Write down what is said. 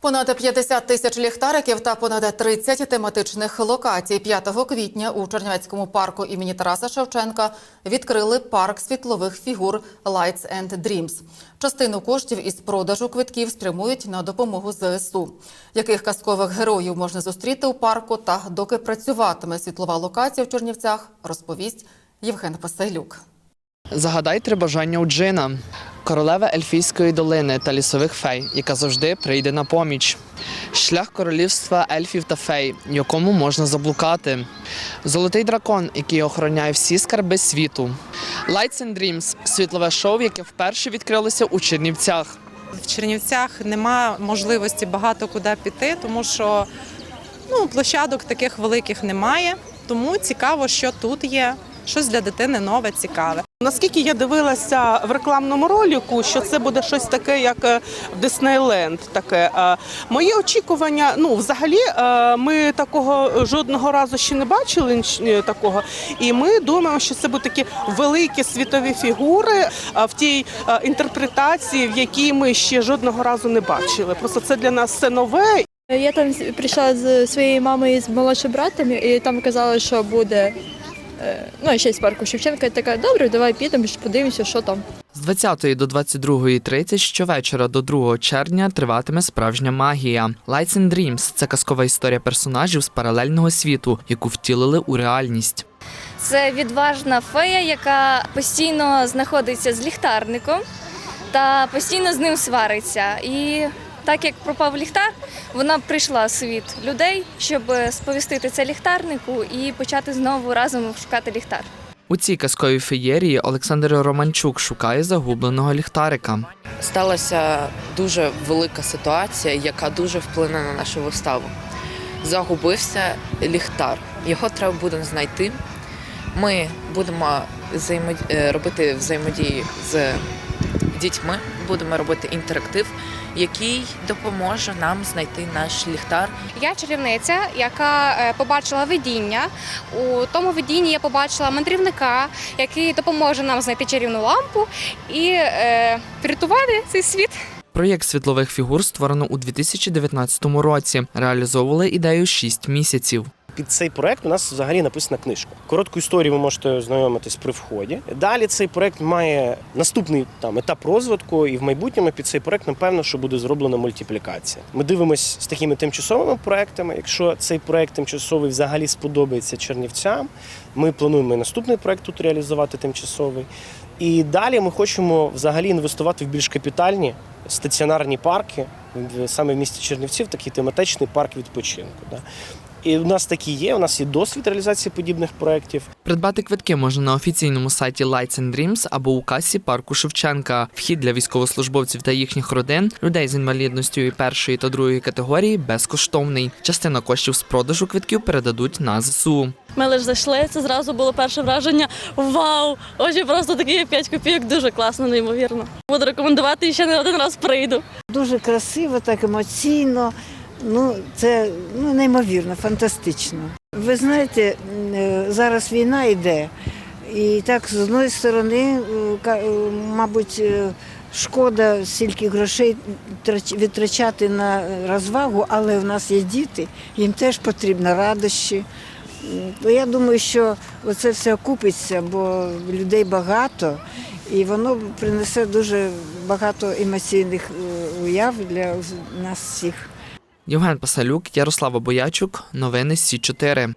Понад 50 тисяч ліхтариків та понад 30 тематичних локацій 5 квітня у Чернівецькому парку імені Тараса Шевченка відкрили парк світлових фігур Lights and Dreams. Частину коштів із продажу квитків спрямують на допомогу ЗСУ. Яких казкових героїв можна зустріти у парку та доки працюватиме світлова локація в Чернівцях, розповість Євген Пасайлюк. Загадай три бажання у Джина, королева ельфійської долини та лісових фей, яка завжди прийде на поміч. Шлях королівства ельфів та фей, якому можна заблукати. Золотий дракон, який охороняє всі скарби світу. Lights and Dreams – світлове шоу, яке вперше відкрилося у Чернівцях. В Чернівцях нема можливості багато куди піти, тому що ну, площадок таких великих немає. Тому цікаво, що тут є. Щось для дитини нове, цікаве. Наскільки я дивилася в рекламному ролику, що це буде щось таке, як Диснейленд. Таке мої очікування, ну взагалі, е, ми такого жодного разу ще не бачили е, такого. І ми думаємо, що це будуть такі великі світові фігури в тій інтерпретації, в якій ми ще жодного разу не бачили. Просто це для нас все нове, Я там прийшла з своєю мамою і з молодшим братом, і там казали, що буде е, ну, ще з парку Шевченка. Я така, добре, давай підемо, подивимося, що там. З 20 до 22.30 щовечора до 2 червня триватиме справжня магія. Lights and Dreams – це казкова історія персонажів з паралельного світу, яку втілили у реальність. Це відважна фея, яка постійно знаходиться з ліхтарником та постійно з ним свариться. І так як пропав ліхтар, вона прийшла в світ людей, щоб сповістити це ліхтарнику і почати знову разом шукати ліхтар. У цій казковій феєрії Олександр Романчук шукає загубленого ліхтарика. сталася дуже велика ситуація, яка дуже вплине на нашу виставу. Загубився ліхтар. Його треба буде знайти. Ми будемо взаємо- е, робити взаємодії з дітьми, будемо робити інтерактив, який допоможе нам знайти наш ліхтар Я чарівниця, яка е, побачила видіння. У тому видінні я побачила мандрівника, який допоможе нам знайти чарівну лампу і е, врятувати цей світ. Проєкт світлових фігур створено у 2019 році. Реалізовували ідею 6 місяців. Під цей проект у нас взагалі написана книжка. Коротку історію ви можете ознайомитись при вході. Далі цей проект має наступний там етап розвитку, і в майбутньому під цей проект, напевно, що буде зроблена мультиплікація. Ми дивимося з такими тимчасовими проектами. Якщо цей проект тимчасовий взагалі сподобається чернівцям, ми плануємо і наступний проект тут реалізувати тимчасовий. І далі ми хочемо взагалі інвестувати в більш капітальні стаціонарні парки, саме в місті Чернівців, такий тематичний парк відпочинку. Да. І у нас такі є. У нас є досвід реалізації подібних проєктів. Придбати квитки можна на офіційному сайті Lights and Dreams або у касі парку Шевченка. Вхід для військовослужбовців та їхніх родин, людей з інвалідністю і першої та другої категорії безкоштовний. Частина коштів з продажу квитків передадуть на ЗСУ. Ми лише зайшли, це зразу було перше враження. Вау! Очі просто такі 5 копійок, дуже класно, неймовірно. Буду рекомендувати і ще не один раз прийду. Дуже красиво, так емоційно. Ну, це ну, неймовірно, фантастично. Ви знаєте, е, зараз війна йде, і так, з одної сторони, е, е, мабуть, шкода стільки грошей трач- відтрачати на розвагу, але в нас є діти, їм теж потрібно радощі. Я думаю, що це все окупиться, бо людей багато, і воно принесе дуже багато емоційних уяв для нас всіх. Євген Пасалюк, Ярослава Боячук. Новини Сі 4